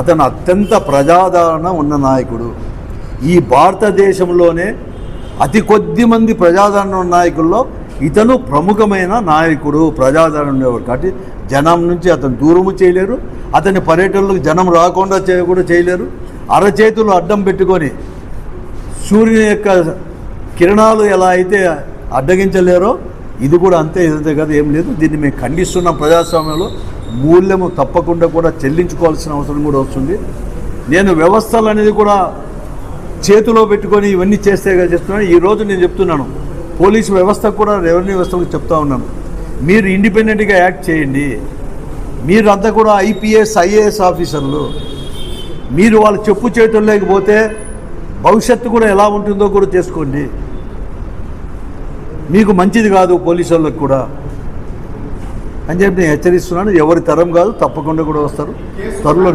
అతను అత్యంత ప్రజాదరణ ఉన్న నాయకుడు. ఈ భారతదేశంలోనే అతి కొద్ది మంది ప్రజాదరణ ఉన్న నాయకుల్లో ఇతను ప్రముఖమైన నాయకుడు ప్రజాదరణ ఉండేవాడు కాబట్టి జనం నుంచి అతను దూరము చేయలేరు అతని పర్యటనలకు జనం రాకుండా చేయ కూడా చేయలేరు. అరచేతులు అడ్డం పెట్టుకొని సూర్యుని యొక్క కిరణాలు ఎలా అయితే అడ్డగించలేరో ఇది కూడా అంతే ఇదంతే కదా ఏం లేదు. దీన్ని మేము ఖండిస్తున్నాం ప్రజాస్వామ్యంలో. మూల్యము తప్పకుండా కూడా చెల్లించుకోవాల్సిన అవసరం కూడా వస్తుంది. నేను వ్యవస్థలు అనేది కూడా చేతిలో పెట్టుకొని ఇవన్నీ చేస్తే కదా చేస్తున్నాను ఈరోజు నేను చెప్తున్నాను. పోలీసు వ్యవస్థ కూడా రెవెన్యూ వ్యవస్థకు చెప్తా ఉన్నాను. మీరు ఇండిపెండెంట్గా యాక్ట్ చేయండి. మీరు అంతా కూడా ఐపీఎస్ ఐఏఎస్ ఆఫీసర్లు. మీరు వాళ్ళు చెప్పు చేయటం లేకపోతే భవిష్యత్తు కూడా ఎలా ఉంటుందో కూడా చేసుకోండి. మీకు మంచిది కాదు పోలీసు వాళ్ళకి కూడా. అని చెప్పి నేను హెచ్చరిస్తున్నాను. ఎవరి తరం కాదు తప్పకుండా కూడా వస్తారు. త్వరలో